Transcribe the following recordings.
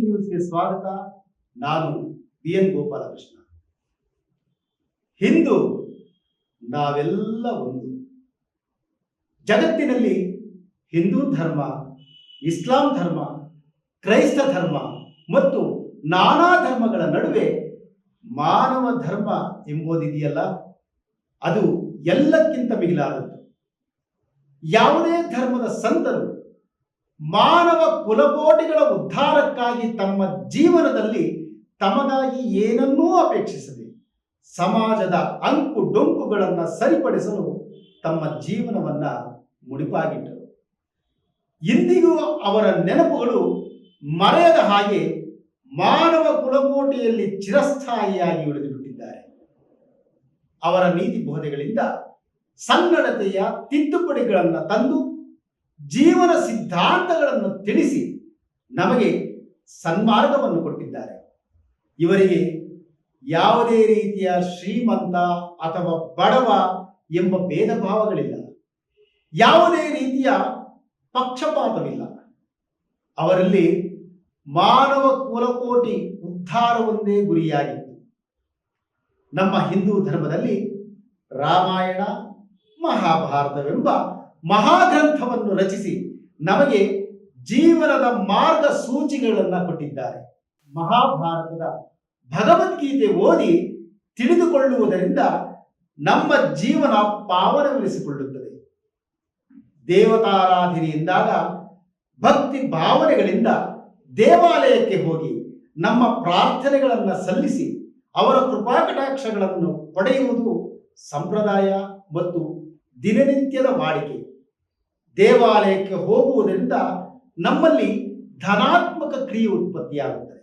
ನ್ಯೂಸ್ಗೆ ಸ್ವಾಗತ. ನಾನು ಬಿ ಎನ್ ಗೋಪಾಲಕೃಷ್ಣ. ಹಿಂದೂ ನಾವೆಲ್ಲ ಒಂದು. ಜಗತ್ತಿನಲ್ಲಿ ಹಿಂದೂ ಧರ್ಮ, ಇಸ್ಲಾಂ ಧರ್ಮ, ಕ್ರೈಸ್ತ ಧರ್ಮ ಮತ್ತು ನಾನಾ ಧರ್ಮಗಳ ನಡುವೆ ಮಾನವ ಧರ್ಮ ಎಂಬುದಿದೆಯಲ್ಲ? ಅದು ಎಲ್ಲಕ್ಕಿಂತ ಮಿಗಿಲಾದದ್ದು. ಯಾವುದೇ ಧರ್ಮದ ಸಂತರು ಮಾನವ ಕುಲಕೋಟಿಗಳ ಉದ್ಧಾರಕ್ಕಾಗಿ ತಮ್ಮ ಜೀವನದಲ್ಲಿ ತಮಗಾಗಿ ಏನನ್ನೂ ಅಪೇಕ್ಷಿಸದೆ ಸಮಾಜದ ಅಂಕು ಡೊಂಕುಗಳನ್ನು ಸರಿಪಡಿಸಲು ತಮ್ಮ ಜೀವನವನ್ನ ಮುಡಿಪಾಗಿಟ್ಟರು. ಇಂದಿಗೂ ಅವರ ನೆನಪುಗಳು ಮರೆಯದ ಹಾಗೆ ಮಾನವ ಕುಲಕೋಟೆಯಲ್ಲಿ ಚಿರಸ್ಥಾಯಿಯಾಗಿ ಉಳಿದುಬಿಟ್ಟಿದ್ದಾರೆ. ಅವರ ನೀತಿ ಬೋಧೆಗಳಿಂದ ಸನ್ನಡತೆಯ ತಿದ್ದುಪಡಿಗಳನ್ನು ತಂದು ಜೀವನ ಸಿದ್ಧಾಂತಗಳನ್ನು ತಿಳಿಸಿ ನಮಗೆ ಸನ್ಮಾರ್ಗವನ್ನು ಕೊಟ್ಟಿದ್ದಾರೆ. ಇವರಿಗೆ ಯಾವುದೇ ರೀತಿಯ ಶ್ರೀಮಂತ ಅಥವಾ ಬಡವ ಎಂಬ ಭೇದ ಭಾವಗಳಿಲ್ಲ ಯಾವುದೇ ರೀತಿಯ ಪಕ್ಷಪಾತವಿಲ್ಲ. ಅವರಲ್ಲಿ ಮಾನವ ಕುಲಕೋಟಿ ಉದ್ಧಾರವೊಂದೇ ಗುರಿಯಾಗಿತ್ತು. ನಮ್ಮ ಹಿಂದೂ ಧರ್ಮದಲ್ಲಿ ರಾಮಾಯಣ, ಮಹಾಭಾರತವೆಂಬ ಮಹಾಗ್ರಂಥವನ್ನು ರಚಿಸಿ ನಮಗೆ ಜೀವನದ ಮಾರ್ಗಸೂಚಿಗಳನ್ನು ಕೊಟ್ಟಿದ್ದಾರೆ. ಮಹಾಭಾರತದ ಭಗವದ್ಗೀತೆ ಓದಿ ತಿಳಿದುಕೊಳ್ಳುವುದರಿಂದ ನಮ್ಮ ಜೀವನ ಪಾವನಗೊಳಿಸಿಕೊಳ್ಳುತ್ತದೆ. ದೇವತಾರಾಧನೆಯಿಂದಾಗ, ಭಕ್ತಿ ಭಾವನೆಗಳಿಂದ ದೇವಾಲಯಕ್ಕೆ ಹೋಗಿ ನಮ್ಮ ಪ್ರಾರ್ಥನೆಗಳನ್ನು ಸಲ್ಲಿಸಿ ಅವರ ಕೃಪಾಕಟಾಕ್ಷಗಳನ್ನು ಪಡೆಯುವುದು ಸಂಪ್ರದಾಯ ಮತ್ತು ದಿನನಿತ್ಯದ ವಾಡಿಕೆ. ದೇವಾಲಯಕ್ಕೆ ಹೋಗುವುದರಿಂದ ನಮ್ಮಲ್ಲಿ ಧನಾತ್ಮಕ ಕ್ರಿಯೆ ಉತ್ಪತ್ತಿಯಾಗುತ್ತದೆ.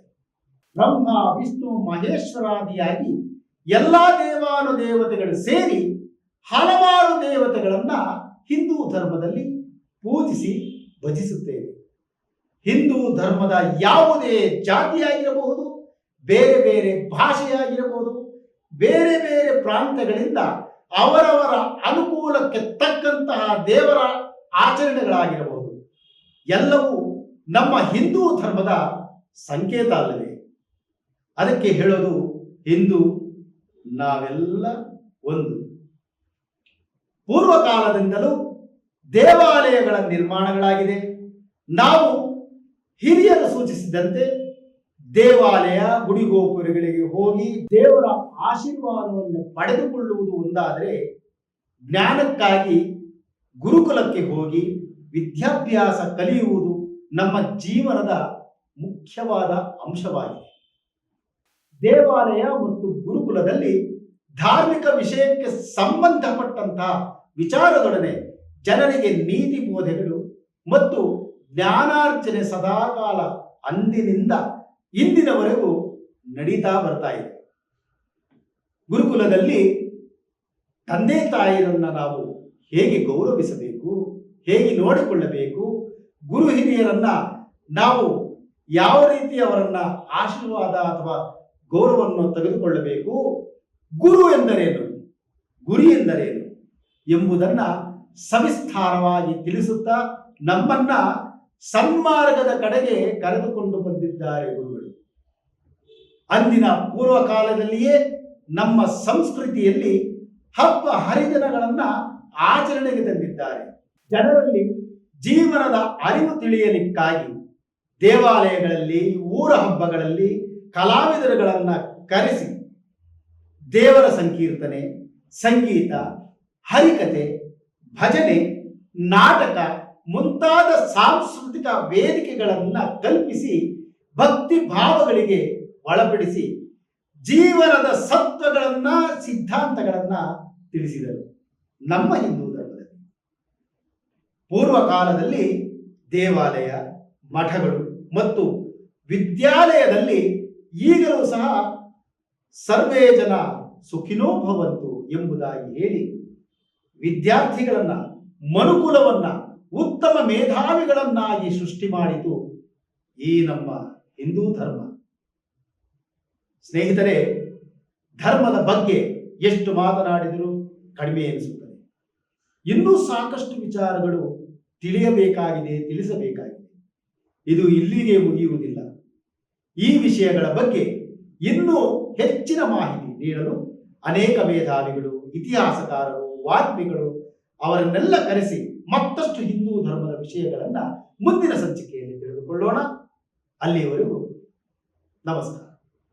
ಬ್ರಹ್ಮ ವಿಷ್ಣು ಮಹೇಶ್ವರಾದಿಯಾಗಿ ಎಲ್ಲ ದೇವಾನುದೇವತೆಗಳು ಸೇರಿ ಹಲವಾರು ದೇವತೆಗಳನ್ನ ಹಿಂದೂ ಧರ್ಮದಲ್ಲಿ ಪೂಜಿಸಿ ಭಜಿಸುತ್ತೇವೆ. ಹಿಂದೂ ಧರ್ಮದ ಯಾವುದೇ ಜಾತಿಯಾಗಿರಬಹುದು, ಬೇರೆ ಬೇರೆ ಭಾಷೆಯಾಗಿರಬಹುದು, ಬೇರೆ ಬೇರೆ ಪ್ರಾಂತ್ಯಗಳಿಂದ ಅವರವರ ಅನುಕೂಲಕ್ಕೆ ತಕ್ಕಂತಹ ದೇವರ ಆಚರಣೆಗಳಾಗಿರಬಹುದು. ಎಲ್ಲವೂ ನಮ್ಮ ಹಿಂದೂ ಧರ್ಮದ ಸಂಕೇತ ಅಲ್ಲದೆ ಅದಕ್ಕೆ ಹೇಳೋದು ಹಿಂದೂ, ನಾವೆಲ್ಲ ಒಂದು. ಪೂರ್ವಕಾಲದಿಂದಲೂ ದೇವಾಲಯಗಳ ನಿರ್ಮಾಣಗಳಾಗಿದೆ. ನಾವು ಹಿರಿಯರು ಸೂಚಿಸಿದಂತೆ ದೇವಾಲಯ, ಗುಡಿಗೋಪುರಗಳಿಗೆ ಹೋಗಿ ದೇವರ ಆಶೀರ್ವಾದವನ್ನು ಪಡೆದುಕೊಳ್ಳುವುದು ಒಂದಾದರೆ ಜ್ಞಾನಕ್ಕಾಗಿ ಗುರುಕುಲಕ್ಕೆ ಹೋಗಿ ವಿದ್ಯಾಭ್ಯಾಸ ಕಲಿಯುವುದು ನಮ್ಮ ಜೀವನದ ಮುಖ್ಯವಾದ ಅಂಶವಾಗಿದೆ. ದೇವಾಲಯ ಮತ್ತು ಗುರುಕುಲದಲ್ಲಿ ಧಾರ್ಮಿಕ ವಿಷಯಕ್ಕೆ ಸಂಬಂಧಪಟ್ಟಂತಹ ವಿಚಾರದೊಡನೆ ಜನರಿಗೆ ನೀತಿ ಬೋಧೆಗಳು ಮತ್ತು ಜ್ಞಾನಾರ್ಜನೆ ಸದಾಕಾಲ ಅಂದಿನಿಂದ ಇಂದಿನವರೆಗೂ ನಡೀತಾ ಬರ್ತಾ ಇದೆ. ಗುರುಕುಲದಲ್ಲಿ ತಂದೆ ತಾಯಿಯರನ್ನ ನಾವು ಹೇಗೆ ಗೌರವಿಸಬೇಕು, ಹೇಗೆ ನೋಡಿಕೊಳ್ಳಬೇಕು, ಗುರು ಹಿರಿಯರನ್ನ ನಾವು ಯಾವ ರೀತಿ ಅವರನ್ನ ಆಶೀರ್ವಾದ ಅಥವಾ ಗೌರವವನ್ನು ತೆಗೆದುಕೊಳ್ಳಬೇಕು, ಗುರು ಎಂದರೇನು, ಗುರಿ ಎಂದರೇನು ಎಂಬುದನ್ನ ಸವಿಸ್ತಾರವಾಗಿ ತಿಳಿಸುತ್ತಾ ನಮ್ಮನ್ನ ಸನ್ಮಾರ್ಗದ ಕಡೆಗೆ ಕರೆದುಕೊಂಡು ಬಂದಿದ್ದಾರೆ ಗುರುಗಳು. ಅಂದಿನ ಪೂರ್ವ ಕಾಲದಲ್ಲಿಯೇ ನಮ್ಮ ಸಂಸ್ಕೃತಿಯಲ್ಲಿ ಹಬ್ಬ ಹರಿದಿನಗಳನ್ನು ಆಚರಣೆಗೆ ತಂದಿದ್ದಾರೆ. ಜನರಲ್ಲಿ ಜೀವನದ ಅರಿವು ತಿಳಿಯಲಿಕ್ಕಾಗಿ ದೇವಾಲಯಗಳಲ್ಲಿ, ಊರ ಹಬ್ಬಗಳಲ್ಲಿ ಕಲಾವಿದರುಗಳನ್ನು ಕರೆಸಿ ದೇವರ ಸಂಕೀರ್ತನೆ, ಸಂಗೀತ, ಹರಿಕತೆ, ಭಜನೆ, ನಾಟಕ ಮುಂತಾದ ಸಾಂಸ್ಕೃತಿಕ ವೇದಿಕೆಗಳನ್ನು ಕಲ್ಪಿಸಿ ಭಕ್ತಿ ಭಾವಗಳಿಗೆ ಒಳಪಡಿಸಿ ಜೀವನದ ಸತ್ವಗಳನ್ನ, ಸಿದ್ಧಾಂತಗಳನ್ನ ತಿಳಿಸಿದರು. ನಮ್ಮ ಹಿಂದೂ ಧರ್ಮದಲ್ಲಿ. ಪೂರ್ವ ಕಾಲದಲ್ಲಿ ದೇವಾಲಯ, ಮಠಗಳು ಮತ್ತು ವಿದ್ಯಾಲಯದಲ್ಲಿ ಈಗಲೂ ಸಹ ಸರ್ವೇ ಜನ ಸುಖಿನೋ ಭವಂತು ಎಂಬುದಾಗಿ ಹೇಳಿ ವಿದ್ಯಾರ್ಥಿಗಳನ್ನ, ಮನುಕುಲವನ್ನ, ಉತ್ತಮ ಮೇಧಾವಿಗಳನ್ನಾಗಿ ಸೃಷ್ಟಿ ಮಾಡಿತು ಈ ನಮ್ಮ ಹಿಂದೂ ಧರ್ಮ. ಸ್ನೇಹಿತರೆ, ಧರ್ಮದ ಬಗ್ಗೆ ಎಷ್ಟು ಮಾತನಾಡಿದರೂ ಕಡಿಮೆ ಎನಿಸುತ್ತದೆ. ಇನ್ನೂ ಸಾಕಷ್ಟು ವಿಚಾರಗಳು ತಿಳಿಯಬೇಕಾಗಿದೆ, ತಿಳಿಸಬೇಕಾಗಿದೆ. ಇದು ಇಲ್ಲಿಗೆ ಮುಗಿಯುವುದಿಲ್ಲ. ಈ ವಿಷಯಗಳ ಬಗ್ಗೆ ಇನ್ನೂ ಹೆಚ್ಚಿನ ಮಾಹಿತಿ ನೀಡಲು ಅನೇಕ ಮೇಧಾವಿಗಳು, ಇತಿಹಾಸಕಾರರು ವಾಗ್ಮಿಗಳು ಅವರನ್ನೆಲ್ಲ ಕರೆಸಿ ಮತ್ತಷ್ಟು ಹಿಂದೂ ಧರ್ಮದ ವಿಷಯಗಳನ್ನು ಮುಂದಿನ ಸಂಚಿಕೆಯಲ್ಲಿ ತಿಳಿದುಕೊಳ್ಳೋಣ. ಅಲ್ಲಿಯವರೆಗೂ ನಮಸ್ಕಾರ.